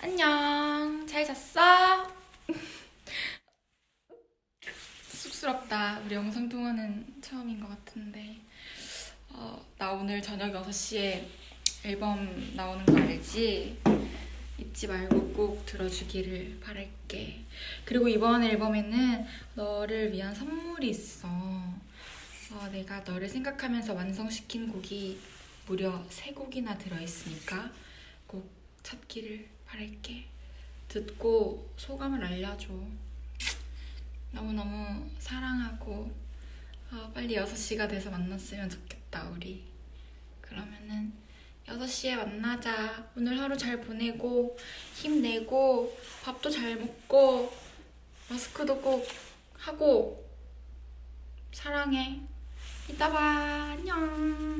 안녕. 잘 잤어? 쑥스럽다. 우리 영상 통화는 처음인 것 같은데. 어, 나 오늘 저녁 6시에 앨범 나오는 거 알지? 잊지 말고 꼭 들어주기를 바랄게. 그리고 이번 앨범에는 너를 위한 선물이 있어. 어, 내가 너를 생각하면서 완성시킨 곡이 무려 세 곡이나 들어있으니까 꼭 찾기를 바랄게. 듣고 소감을 알려줘. 너무너무 사랑하고 아, 빨리 6시가 돼서 만났으면 좋겠다 우리. 그러면은 6시에 만나자. 오늘 하루 잘 보내고 힘내고 밥도 잘 먹고 마스크도 꼭 하고 사랑해. 이따 봐. 안녕.